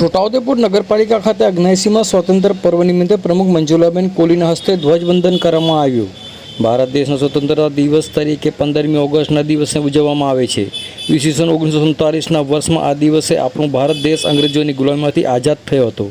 છોટાઉદેપુર નગરપાલિકા ખાતે અગ્નાયસીમાં સ્વતંત્ર પર્વ નિમિત્તે પ્રમુખ મંજુલાબેન કોહલીના હસ્તે ધ્વજવંદન કરવામાં આવ્યું. ભારત દેશના સ્વતંત્રતા દિવસ તરીકે પંદરમી ઓગસ્ટના દિવસે ઉજવવામાં આવે છે. ઈસવીસન ઓગણીસો સુડતાલીસના વર્ષમાં આ દિવસે આપણું ભારત દેશ અંગ્રેજોની ગુલામીમાંથી આઝાદ થયો હતો.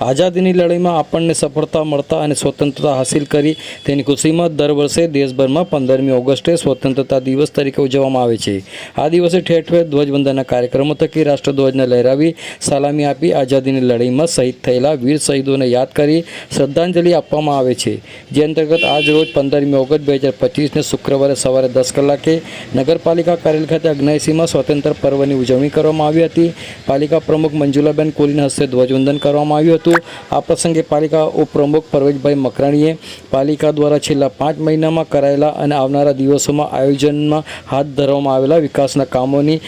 આઝાદીની લડાઈમાં આપણને સફળતા મળતા અને સ્વતંત્રતા હાંસિલ કરી તેની ખુશીમાં દર વર્ષે દેશભરમાં પંદરમી ઓગસ્ટે સ્વતંત્રતા દિવસ તરીકે ઉજવવામાં આવે છે. આ દિવસે ઠેર ઠેર ધ્વજવંદનના કાર્યક્રમો થકી રાષ્ટ્રધ્વજને લહેરાવી, સલામી આપી, આઝાદીની લડાઈમાં શહીદ થયેલા વીર શહીદોને યાદ કરી શ્રદ્ધાંજલિ આપવામાં આવે છે. જે અંતર્ગત આજ રોજ પંદરમી ઓગસ્ટ બે હજાર પચીસને શુક્રવારે સવારે દસ કલાકે નગરપાલિકા કાર્યાલય ખાતે અગ્નાયસીમાં સ્વતંત્ર પર્વની ઉજવણી કરવામાં આવી હતી. પાલિકા પ્રમુખ મંજુલાબેન કોલીના હસ્તે ધ્વજવંદન કરવામાં આવ્યું હતું. આ પ્રસંગે પાલિકા ઉપપ્રમુખ પરવેશભાઈ મકરાણીએ પાલિકા દ્વારા છેલ્લા પાંચ મહિનામાં કરાયેલા અને આવનારા દિવસોમાં આયોજનમાં હાથ ધરવામાં આવેલા વિકાસના કામોની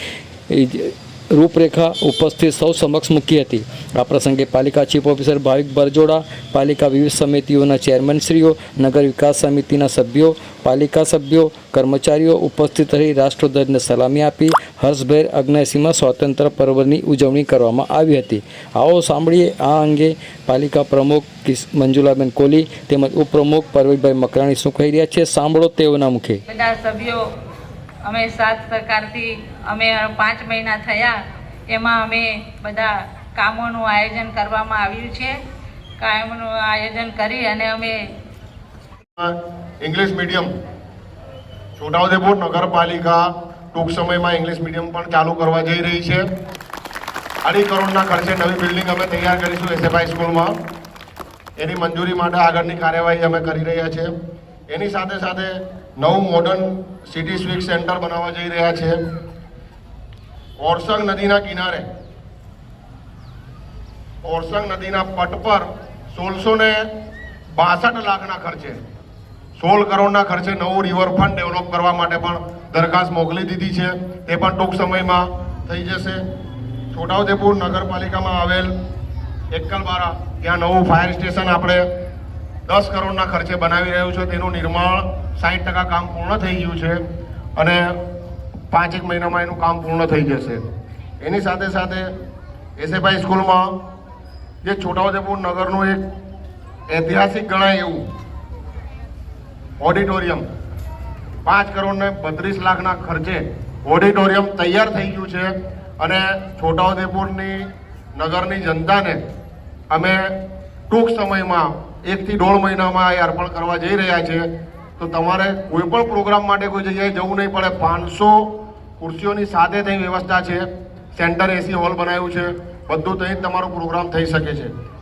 રૂપરેખા ઉપસ્થિત સૌ સમક્ષ મૂકી હતી. આ પ્રસંગે પાલિકા ચીફ ઓફિસર ભાવિક બરજોડા, પાલિકા વિવિધ સમિતિઓના ચેરમેનશ્રીઓ નગર વિકાસ સમિતિના સભ્યો, પાલિકા સભ્યો, કર્મચારીઓ ઉપસ્થિત રહી રાષ્ટ્રધ્વજને સલામી આપી, હર્ષભેર અગ્નેસીમાં સ્વાતંત્ર્ય પર્વની ઉજવણી કરવામાં આવી હતી. આવો સાંભળીએ આ અંગે પાલિકા પ્રમુખ મંજુલાબેન કોહલી તેમજ ઉપપ્રમુખ પરવેશભાઈ મકરાણી શું કહી રહ્યા છે, સાંભળો તેઓના મુખે. સભ્યો અમે સાત સરકારથી અમે પાંચ મહિના થયા, એમાં અમે બધા કામોનું આયોજન કરવામાં આવ્યું છે. કામનું આયોજન કરી અને અમે ઇંગ્લિશ મીડિયમ છોટાઉદેપુર નગરપાલિકા ટૂંક સમયમાં ઇંગ્લિશ મીડિયમ પણ ચાલુ કરવા જઈ રહી છે. અઢી કરોડના ખર્ચે નવી બિલ્ડિંગ અમે તૈયાર કરીશું એસએફઆઈ સ્કૂલમાં એની મંજૂરી માટે આગળની કાર્યવાહી અમે કરી રહ્યા છીએ. એની સાથે સાથે નવું મોડર્ન સિટી સ્વીટ સેન્ટર બનાવવા જઈ રહ્યા છે. ઓરસંગ નદીના કિનારે. ઓરસંગ નદીના પટ પર સોળસો ને બાસઠ લાખના ખર્ચે, સોળ કરોડના ખર્ચે નવું રિવરફ્રન્ટ ડેવલપ કરવા માટે પણ દરખાસ્ત મોકલી દીધી છે. તે પણ ટૂંક સમયમાં થઈ જશે. છોટાઉદેપુર નગરપાલિકામાં આવેલ એકલબારા, ત્યાં નવું ફાયર સ્ટેશન આપણે દસ કરોડના ખર્ચે બનાવી રહ્યું છે. તેનું નિર્માણ સાઠ ટકા કામ પૂર્ણ થઈ ગયું છે અને પાંચેક મહિનામાં એનું કામ પૂર્ણ થઈ જશે. એની સાથે સાથે એસએફઆઈ સ્કૂલમાં જે છોટાઉદેપુર નગરનું એક ઐતિહાસિક ગણાય એવું ઓડિટોરિયમ, પાંચ કરોડ ને બત્રીસ લાખના ખર્ચે ઓડિટોરિયમ તૈયાર થઈ ગયું છે અને છોટાઉદેપુરની નગરની જનતાને અમે ટૂંક સમયમાં એકથી દોઢ મહિનામાં એ અર્પણ કરવા જઈ રહ્યા છે. તો તમારે કોઈ પણ પ્રોગ્રામ માટે કોઈ જગ્યાએ જવું નહીં પડે. પાંચસો ખુરશીઓની સાથે ત્યાં વ્યવસ્થા છે. સેન્ટર એસી હોલ બનાવ્યું છે. બધું ત્યાં તમારો પ્રોગ્રામ થઈ શકે છે.